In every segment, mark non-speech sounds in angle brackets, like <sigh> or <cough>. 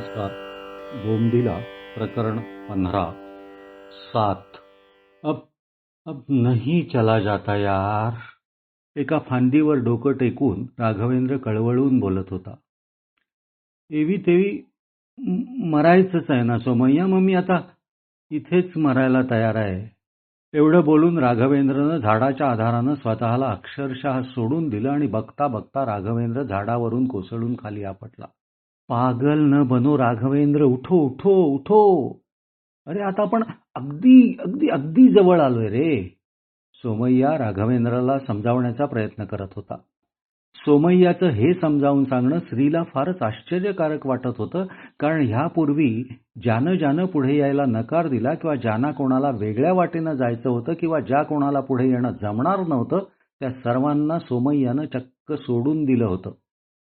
नमस्कार. बोमदिला प्रकरण पंधरा. सात. अब अब नहीं चला जाता यार. एका फांदीवर डोकं टेकून राघवेंद्र कळवळून बोलत होता. एवी तेवी मरायचंच आहे ना सोमय्या? मग मी आता इथेच मरायला तयार आहे. एवढं बोलून राघवेंद्रनं झाडाच्या आधारानं स्वतःला अक्षरशः सोडून दिलं आणि बघता बघता राघवेंद्र झाडावरून कोसळून खाली आपटला. पागल न बनो राघवेंद्र उठो उठो उठो. अरे आता आपण अगदी अगदी अगदी जवळ आलोय रे. सोमय्या राघवेंद्राला समजावण्याचा प्रयत्न करत होता. सोमय्याचं हे समजावून सांगणं स्त्रीला फारच आश्चर्यकारक वाटत होतं कारण ह्यापूर्वी ज्यानं ज्यानं पुढे यायला नकार दिला किंवा ज्यांना कोणाला वेगळ्या वाटेनं जायचं होतं किंवा ज्या कोणाला पुढे येणं जमणार नव्हतं त्या सर्वांना सोमय्यानं चक्क सोडून दिलं होतं.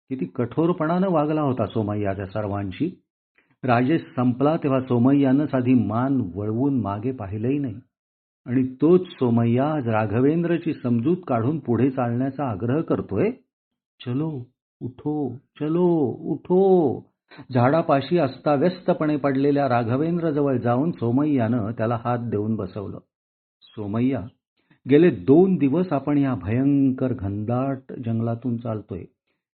किती कठोरपणानं वागला होता सोमय्या त्या सर्वांशी. राजेश संपला तेव्हा सोमय्यानं साधी मान वळवून मागे पाहिलंही नाही. आणि तोच सोमय्या आज राघवेंद्रची समजूत काढून पुढे चालण्याचा आग्रह करतोय. चलो उठो चलो उठो. झाडापाशी अस्ताव्यस्तपणे पडलेल्या राघवेंद्रजवळ जाऊन सोमय्यानं त्याला हात देऊन बसवलं. सोमय्या गेले दोन दिवस आपण या भयंकर घनदाट जंगलातून चालतोय.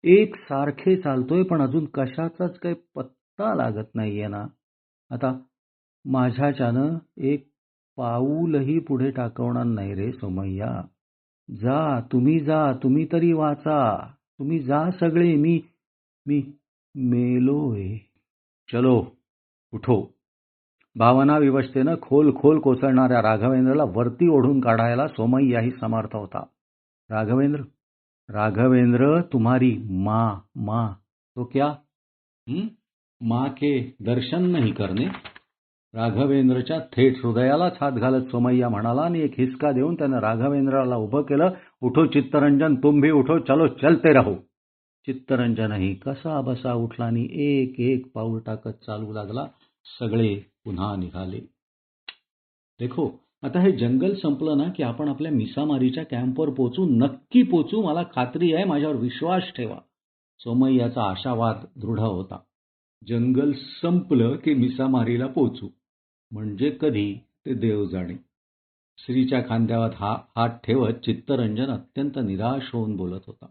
एक सारखे चालतोय पण अजून कशाचाच काही पत्ता लागत नाहीये ना. आता माझ्याच्यानं एक पाऊलही पुढे टाकवणार नाही रे सोमय्या. जा तुम्ही जा तुम्ही तरी वाचा. तुम्ही जा सगळे मी मी मेलोय. चलो उठो. भावना विवशतेनं खोल खोल कोसळणाऱ्या राघवेंद्रला वरती ओढून काढायला सोमय्याही समर्थ होता. राघवेंद्र राघवेंद्र तुम्हारी माँ माँ. तो क्या? हुँ? माँ के दर्शन नाही करणे राघवेंद्रच्या थेट हृदयालाच हात घालत सोमय्या म्हणाला आणि एक हिसका देऊन त्यानं राघवेंद्राला उभं केलं. उठो चित्तरंजन तुम भी उठो चलो चलते राहू. चित्तरंजनही कसा बसा उठला आणि एक एक पाऊल टाकत चालू लागला. सगळे पुन्हा निघाले. देखो आता हे जंगल संपलं ना की आपण आपल्या मिसामारीच्या कॅम्पवर पोचू नक्की पोचू मला खात्री आहे माझ्यावर विश्वास ठेवा. सोमय्याचा आशावाद दृढ होता. जंगल संपलं की मिसामारीला पोचू. म्हणजे कधी? ते देव जाणे. श्रीच्या खांद्यावर हा हात ठेवत चित्तरंजन अत्यंत निराश होऊन बोलत होता.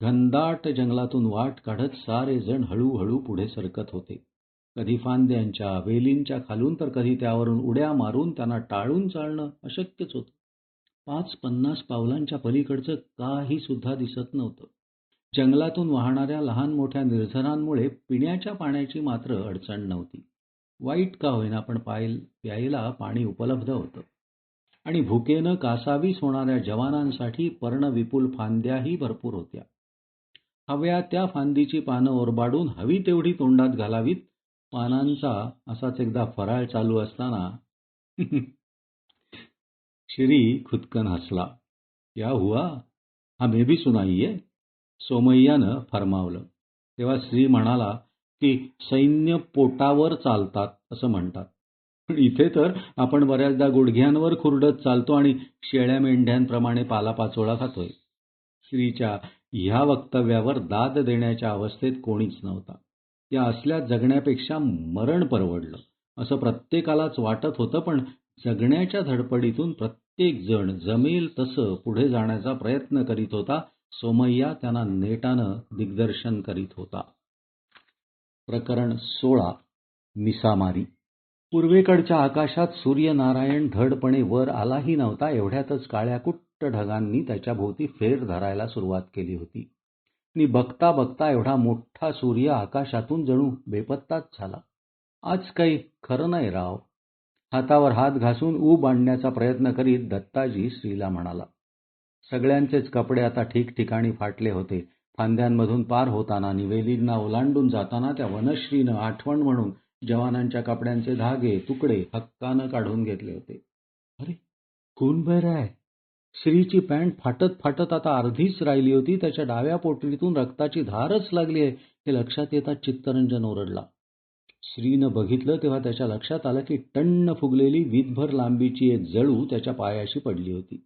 घनदाट जंगलातून वाट काढत सारे जण हळूहळू पुढे सरकत होते. कधी फांद्यांच्या वेलींच्या खालून तर कधी त्यावरून उड्या मारून त्यांना टाळून चालणं अशक्यच होतं. पाच पन्नास पावलांच्या पलीकडचं काही सुद्धा दिसत नव्हतं. जंगलातून वाहणाऱ्या लहान मोठ्या निर्झरांमुळे पिण्याच्या पाण्याची मात्र अडचण नव्हती. वाईट का होईना पण पाय प्यायला पाणी उपलब्ध होतं. आणि भुकेनं कासावीस होणाऱ्या जवानांसाठी पर्णविपुल फांद्याही भरपूर होत्या. हव्या त्या फांदीची पानं ओरबाडून हवी तेवढी तोंडात घालावीत पानांचा असाच एकदा फराळ चालू असताना <laughs> श्री खुदकन हसला. क्या हुआ हमें भी सुनाइये सोमय्यानं फरमावलं. तेव्हा श्री म्हणाला की सैन्य पोटावर चालतात असं म्हणतात. पण इथे तर आपण बऱ्याचदा गुडघ्यांवर खुरडत चालतो आणि शेळ्या मेंढ्यांप्रमाणे पालापाचोळा खातोय. श्रीच्या ह्या वक्तव्यावर दाद देण्याच्या अवस्थेत कोणीच नव्हता. या असल्या जगण्यापेक्षा मरण परवडलं असं प्रत्येकालाच वाटत होतं पण जगण्याच्या धडपडीतून प्रत्येक जण जमेल तसं पुढे जाण्याचा प्रयत्न करीत होता सोमय्या त्यांना नेटानं दिग्दर्शन करीत होता. प्रकरण सोळा मिसामारी. पूर्वेकडच्या आकाशात सूर्यनारायण धडपणे वर आलाही नव्हता एवढ्यातच काळ्या कुट्ट ढगांनी त्याच्या भोवती फेर धरायला सुरुवात केली होती. मी बघता बघता एवढा मोठा सूर्य आकाशातून जणू बेपत्ताच झाला. आज काही खरं नाही राव. हातावर हात घासून ऊब आणण्याचा प्रयत्न करीत दत्ताजी श्रीला म्हणाला. सगळ्यांचेच कपडे आता ठिकठिकाणी फाटले होते. फांद्यांमधून पार होताना निवेदींना ओलांडून जाताना त्या वनश्रीनं आठवण म्हणून जवानांच्या कपड्यांचे धागे तुकडे हक्कानं काढून घेतले होते. अरे खून बहिर आहे? श्रीची पॅन्ट फाटत फाटत आता अर्धीच राहिली होती. त्याच्या डाव्या पोटलीतून रक्ताची धारच लागली आहे. हे लक्षात येताच चित्तरंजन ओरडला. श्रीनं बघितलं तेव्हा त्याच्या लक्षात आलं की टण्ण फुगलेली वीतभर लांबीची एक जळू त्याच्या पायाशी पडली होती.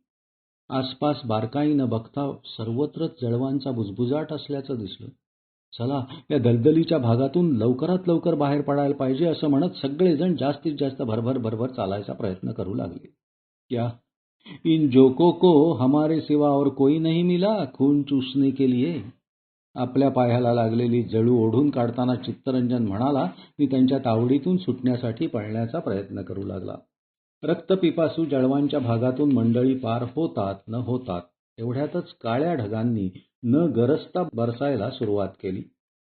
आसपास बारकाईनं बघता सर्वत्रच जळवांचा बुजबुजाट असल्याचं दिसलं. चला या दलदलीच्या भागातून लवकरात लवकर बाहेर पडायला पाहिजे असं म्हणत सगळेजण जास्तीत जास्त भरभर भरभर चालायचा प्रयत्न करू लागले. या इन जोकों को हमारे सिवा और कोई नहीं मिला खून चूसने के लिए। आपल्या पायाला लागलेली जळू ओढून काढताना चित्तरंजन म्हणाला मी त्यांच्या तावडीतून सुटण्यासाठी पळण्याचा प्रयत्न करू लागला. रक्तपिपासू जळवांच्या भागातून मंडळी पार होतात न होतात एवढ्यातच काळ्या ढगांनी न गरजता बरसायला सुरुवात केली.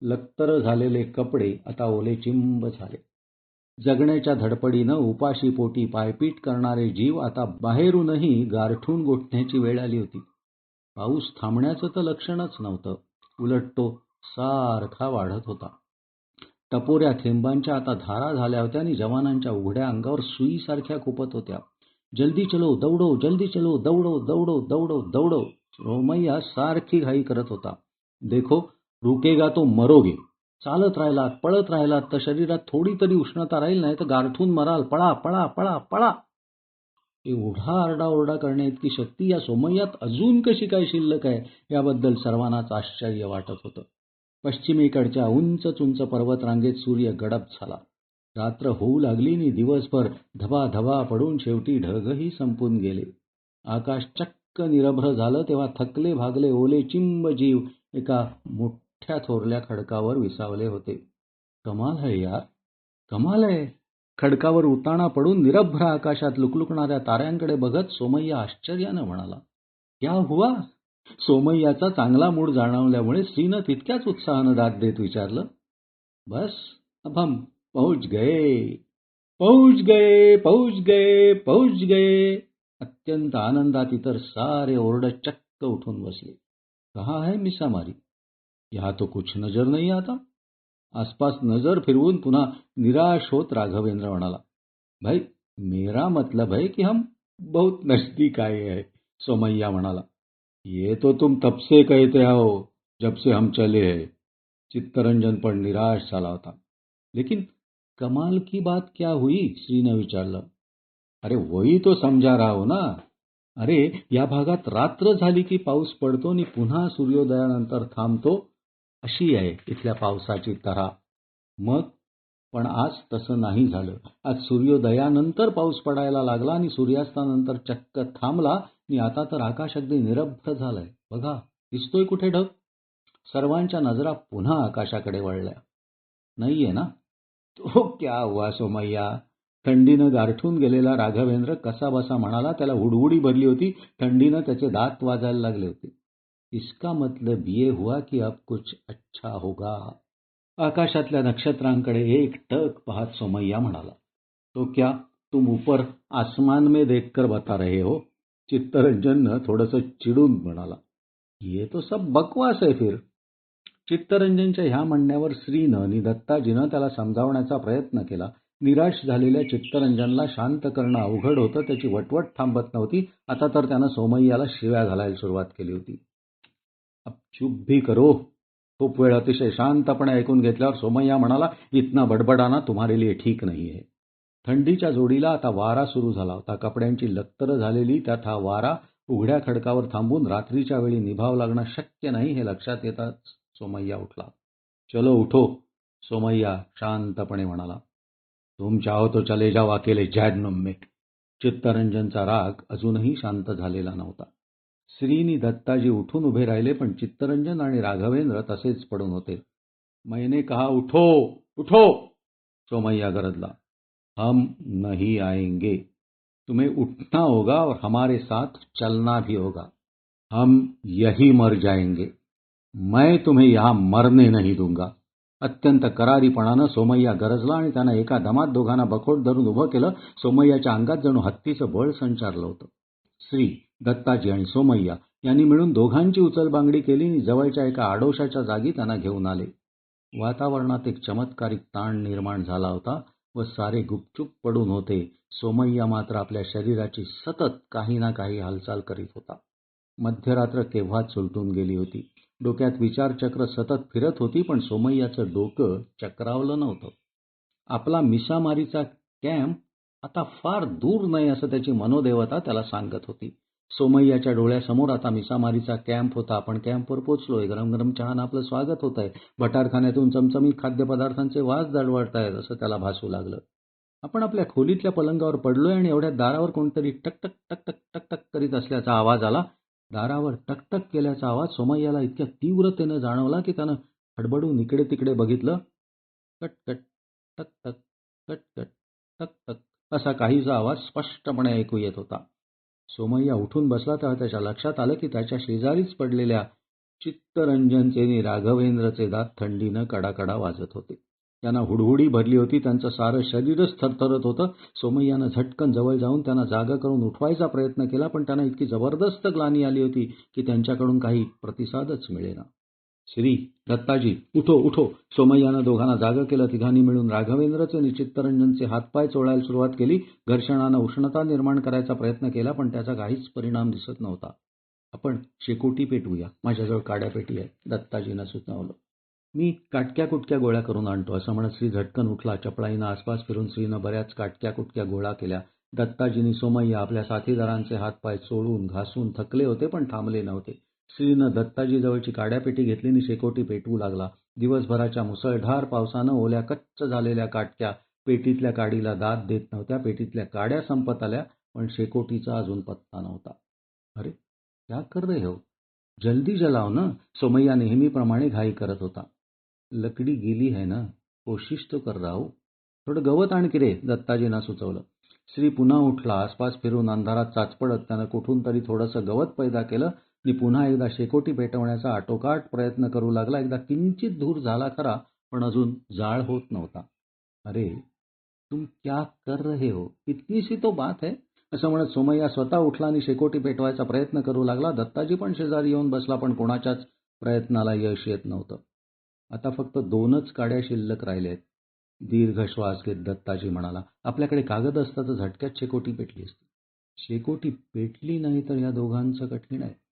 लक्तर झालेले कपडे आता ओले चिंब झाले. जगण्याच्या धडपडीनं उपाशी पोटी पायपीट करणारे जीव आता बाहेरूनही गारठून गोठण्याची वेळ आली होती. पाऊस थांबण्याचं तर लक्षणच नव्हतं. उलट तो सारखा वाढत होता. टपोऱ्या थेंबांच्या आता धारा झाल्या होत्या आणि जवानांच्या उघड्या अंगावर सुईसारख्या खुपत होत्या. जल्दी चलो दौडो जल्दी चलो दौडो दौडो दौडो दौडो. रोमय्या सारखी घाई करत होता. देखो रुकेगा तो मरोगे. चालत राहिलात पळत राहिलात तर शरीरात थोडी तरी उष्णता राहील नाही तर गारठून मराल पळा पळा पळा पळा. एवढा आरडाओरडा करण्या इतकी शक्ती या सोमय्यात अजून कशी काय शिल्लक आहे याबद्दल सर्वांनाच आश्चर्य वाटत होतं. पश्चिमेकडच्या उंच उंच पर्वतरांगेत सूर्य गडप झाला. रात्र होऊ लागली नि दिवसभर धबा धबा पडून शेवटी ढगही संपून गेले. आकाश चक्क निरभ्र झालं तेव्हा थकले भागले ओले चिंब जीव एका मोठ्या थोरल्या खडकावर विसावले होते. कमाल है यार. कमाल आहे खडकावर उताणा पडून निरभ्र आकाशात लुकलुकणाऱ्या ताऱ्यांकडे बघत सोमय्या आश्चर्यानं म्हणाला क्या हुआ? सोमय्याचा चांगला मूड जाणवल्यामुळे स्त्रीनं तितक्याच उत्साहानं दाद देत विचारलं. बस अब हम गए. पहुच गए पहुच गए पहुच गए. अत्यंत आनंदात इतर सारे ओरडत चक्क उठून बसले. कहा है मिसामारी? यहाँ तो कुछ नज़र नहीं आता। आसपास नज़र फिरवून पुन्हा निराश होत राघवेंद्र म्हणाला, भाई, मेरा मतलब है कि हम बहुत नज़दीक आए हैं सोमैया म्हणाला, ये तो तुम तब से कहते हो जब से हम चले हैं, चित्तरंजन पण निराश झाला होता लेकिन कमाल की बात क्या हुई श्रीने विचारलं, अरे, वही तो समजा रहा हो ना। अरे, या भागात रात्र झाली की पाऊस पडतो आणि पुन्हा सूर्योदयानंतर थांबतो अशी आहे इथल्या पावसाची तरा. मग? पण आज तसं नाही झालं. आज सूर्योदयानंतर पाऊस पडायला लागला आणि सूर्यास्तानंतर चक्क थांबला आणि आता तर आकाश अगदी निरभ्र झालंय. बघा दिसतोय कुठे ढग? सर्वांच्या नजरा पुन्हा आकाशाकडे वळल्या. नाहीये ना? तो क्या हुआ हो सोमय्या थंडीनं गारठून गेलेला राघवेंद्र कसा बसा म्हणाला त्याला हुडहुडी भरली होती. थंडीनं त्याचे दात वाजायला लागले होते. इसका मतलब ये हुआ कि अब कुछ अच्छा होगा। आकाशातल्या नक्षत्रांकडे एक टक पाहत सोमय्या म्हणाला तो क्या तुम ऊपर आसमान में देखकर बता रहे हो? चित्तरंजननं थोडस चिडून म्हणाला ये तो सब बकवास आहे फिर. चित्तरंजनच्या ह्या म्हणण्यावर श्रीनं आणि दत्ताजीनं त्याला समजावण्याचा प्रयत्न केला. निराश झालेल्या चित्तरंजनला शांत करणं अवघड होतं त्याची वटवट थांबत नव्हती. आता तर त्यानं सोमय्याला शिव्या घालायला सुरुवात केली होती. अब चुप भी करो. खूप वेळ अतिशय शांतपणे ऐकून घेतल्यावर सोमय्या म्हणाला इतना बडबडाना तुम्हारे लिए ठीक नाही आहे थंडीच्या जोडीला आता वारा सुरू झाला होता. कपड्यांची लक्तर झालेली त्यात हा वारा उघड्या खडकावर थांबून रात्रीच्या वेळी निभाव लागणं शक्य नाही हे लक्षात येताच सोमय्या उठला. चलो उठो सोमय्या शांतपणे म्हणाला. तुम चाहो तो चले जाओ अकेले जहन्नुम में चित्तरंजनचा राग अजूनही शांत झालेला नव्हता. श्रीनी दत्ताजी उठून उभे राहिले पण चित्तरंजन आणि राघवेंद्र तसेच पडून होते. मैंने कहा उठो उठो! सोमय्या गरजला. हम नहीं आएंगे. तुम्हें उठना होगा और हमारे साथ चलना भी होगा. हम यही मर जाएंगे. मैं तुम्हें यहां मरने नहीं दूंगा. अत्यंत करारीपणानं सोमय्या गरजला आणि त्यानं एका दमात दोघांना बखोट धरून उभं केलं. सोमय्याच्या अंगात जणू हत्तीचं बळ संचारलं होतं. श्री दत्ताजी आणि सोमय्या यांनी मिळून दोघांची उचलबांगडी केली आणि जवळच्या एका आडोशाच्या जागी त्यांना घेऊन आले. वातावरणात एक चमत्कारिक ताण निर्माण झाला होता व सारे गुपचूप पडून होते. सोमय्या मात्र आपल्या शरीराची सतत काही ना काही हालचाल करीत होता. मध्यरात्र केव्हाच सुलटून गेली होती. डोक्यात विचारचक्र सतत फिरत होती पण सोमय्याचं डोकं चक्रावलं नव्हतं. आपला मिसामारीचा कॅम्प आता फार दूर नाही असं त्याची मनोदेवता त्याला सांगत होती. सोमय्याच्या डोळ्यासमोर आता मिसामारीचा कॅम्प होता. आपण कॅम्पवर पोचलोय गरम गरम चहानं आपलं स्वागत होत आहे भटारखान्यातून चमचमीत खाद्यपदार्थांचे वास दडवळत आहेत असं त्याला भासू लागलं. आपण आपल्या खोलीतल्या पलंगावर पडलोय आणि एवढ्या दारावर कोणतरी टकटक टकटक टकटक करीत असल्याचा आवाज आला. दारावर टकटक केल्याचा आवाज सोमय्याला इतक्या तीव्रतेनं जाणवला की त्यानं हडबडून इकडे तिकडे बघितलं कटकट टकटक कटकट टकटक असा काहीसा आवाज स्पष्टपणे ऐकू येत होता. सोमय्या उठून बसला तेव्हा त्याच्या लक्षात आलं की त्याच्या शेजारीच पडलेल्या चित्तरंजनचे आणि राघवेंद्रचे दात थंडीनं कडाकडा वाजत होते. त्यांना हुडहुडी भरली होती त्यांचं सारं शरीरच थरथरत होतं. सोमय्यानं झटकन जवळ जाऊन त्यांना जागा करून उठवायचा प्रयत्न केला पण त्यांना इतकी जबरदस्त ग्लानी आली होती की त्यांच्याकडून काही प्रतिसादच मिळेना. श्री दत्ताजी उठो उठो. सोमय्यानं दोघांना जागं केलं. तिघांनी मिळून राघवेंद्रचे आणि हातपाय चोळायला सुरुवात केली. घर्षणानं उष्णता निर्माण करायचा प्रयत्न केला पण त्याचा काहीच परिणाम दिसत नव्हता. आपण शेकोटी पेटवूया माझ्याजवळ काड्या पेटी आहे दत्ताजीनं सुचवलं. मी काटक्या कुटक्या गोळ्या करून आणतो असं म्हणत श्री झटकन उठला. चपळाईनं आसपास फिरून श्रीनं बऱ्याच काटक्या कुटक्या गोळा केल्या. दत्ताजीनी सोमय्या आपल्या साथीदारांचे हातपाय चोळून घासून थकले होते पण थांबले नव्हते. श्रीनं दत्ताजी जवळची काड्यापेटी घेतली आणि शेकोटी पेटवू लागला. दिवसभराच्या मुसळधार पावसानं ओल्या कच्च झालेल्या काटक्या पेटीतल्या काडीला दाद देत नव्हत्या. पेटीतल्या काड्या संपत आल्या पण शेकोटीचा अजून पत्ता नव्हता. अरे क्या कर रहे हो? जल्दी जलाव ना सोमय्या नेहमीप्रमाणे घाई करत होता. लकडी गेली है ना? कोशिश तो कर रहा हो. थोडं गवत आणखी रे दत्ताजींना सुचवलं. श्री पुन्हा उठला. आसपास फिरून अंधारात चाचपडत त्यानं कुठून तरी थोडंसं गवत पैदा केलं. मी पुन्हा एकदा शेकोटी पेटवण्याचा आटोकाट प्रयत्न करू लागला. एकदा किंचित धूर झाला खरा पण अजून जाळ होत नव्हता. अरे तुम क्या कर रहे हो? इतनी सी तो बात है. असं म्हणत सोमय्या स्वतः उठला आणि शेकोटी पेटवायचा प्रयत्न करू लागला. दत्ताजी पण शेजारी येऊन बसला पण कोणाच्याच प्रयत्नाला यश येत नव्हतं. आता फक्त दोनच काड्या शिल्लक राहिल्या आहेत. दीर्घ श्वास घेत दत्ताजी म्हणाला आपल्याकडे कागद असता तर झटक्यात शेकोटी पेटली असती. शेकोटी पेटली नाही तर या दोघांचं कठीण आहे.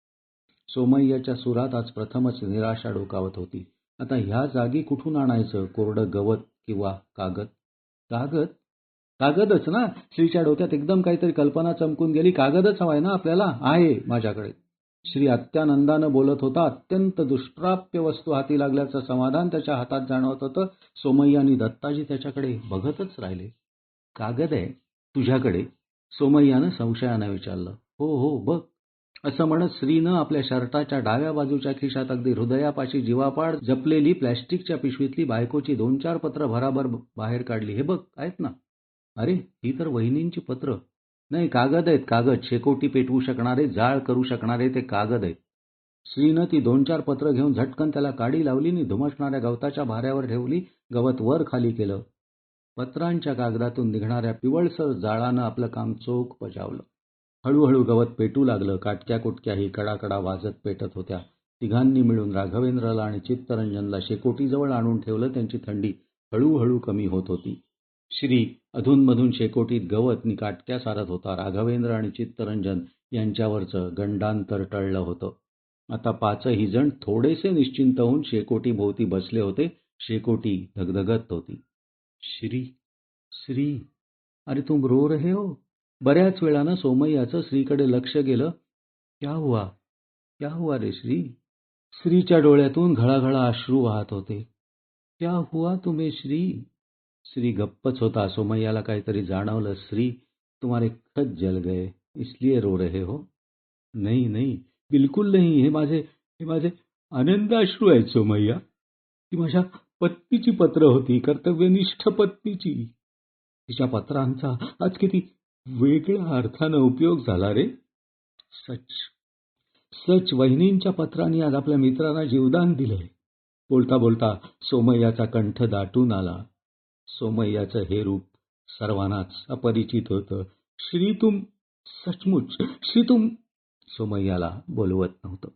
सोमय्याच्या सुरात आज प्रथमच निराशा डोकावत होती. आता ह्या जागी कुठून आणायचं? कोरडं गवत किंवा कागद? कागद? कागदच ना? श्रीच्या डोक्यात एकदम काहीतरी कल्पना चमकून गेली. कागदच हवाय ना आपल्याला? आहे माझ्याकडे. श्री अत्यानंदानं बोलत होता अत्यंत दुष्प्राप्य वस्तू हाती लागल्याचं समाधान त्याच्या हातात जाणवत होतं. सोमय्या आणि दत्ताजी त्याच्याकडे बघतच राहिले. कागद आहे तुझ्याकडे? सोमय्यानं संशयानं विचारलं. हो हो बघ. असं म्हणत श्रीनं आपल्या शर्टाच्या डाव्या बाजूच्या खिशात अगदी हृदयापाशी जीवापाड जपलेली प्लॅस्टिकच्या पिशवीतली बायकोची दोन चार पत्र भराभर बाहेर काढली. हे बघ आहेत ना? अरे ही तर वहिनींची पत्र. नाही कागद आहेत कागद. शेकोटी पेटवू शकणारे जाळ करू शकणारे ते कागद आहेत. श्रीनं ती दोन चार पत्र घेऊन झटकन त्याला काडी लावली आणि धुमसणाऱ्या गवताच्या भाऱ्यावर ठेवली गवत वर खाली केलं. पत्रांच्या कागदातून निघणाऱ्या पिवळसर जाळानं आपलं काम चोख बजावलं हळूहळू गवत पेटू लागलं काटक्या कुटक्याही कडाकडा वाजत पेटत होत्या. तिघांनी मिळून राघवेंद्रला आणि चित्तरंजनला शेकोटीजवळ आणून ठेवलं त्यांची थंडी हळूहळू कमी होत होती. श्री अधूनमधून शेकोटीत गवत नि काटक्या सारत होता. राघवेंद्र आणि चित्तरंजन यांच्यावरचं गंडांतर टळलं होतं. आता पाचही जण थोडेसे निश्चिंत होऊन शेकोटी भोवती बसले होते. शेकोटी धगधगत होती. श्री श्री अरे तुम रो रहे हो? बऱ्याच वेळानं सोमय्याचं श्रीकडे लक्ष गेलं. क्या हुआ? क्या हुआ रे श्री? श्रीच्या डोळ्यातून घळाघळा अश्रू वाहत होते. क्या हुआ तुम्हे श्री? श्री गप्पच होता. सोमय्याला काहीतरी जाणवलं. श्री तुम्हारे खत जल गए. इसलिए रो रहे हो? नाही नाही. बिलकुल नाही. हे माझे हे माझे आनंदाश्रू आहेत सोमय्या. ती माझ्या पत्नीची पत्र होती. कर्तव्यनिष्ठ पत्नीची. तिच्या पत्रांचा आज किती वेगळ्या अर्थानं उपयोग झाला रे. सच. सच वहिनींच्या पत्रांनी आज आपल्या मित्रांना जीवदान दिलंय. बोलता बोलता सोमय्याचा कंठ दाटून आला. सोमय्याचं हे रूप सर्वांनाच अपरिचित होतं. श्री तुम सचमुच श्री तुम सोमय्याला बोलवत नव्हतं.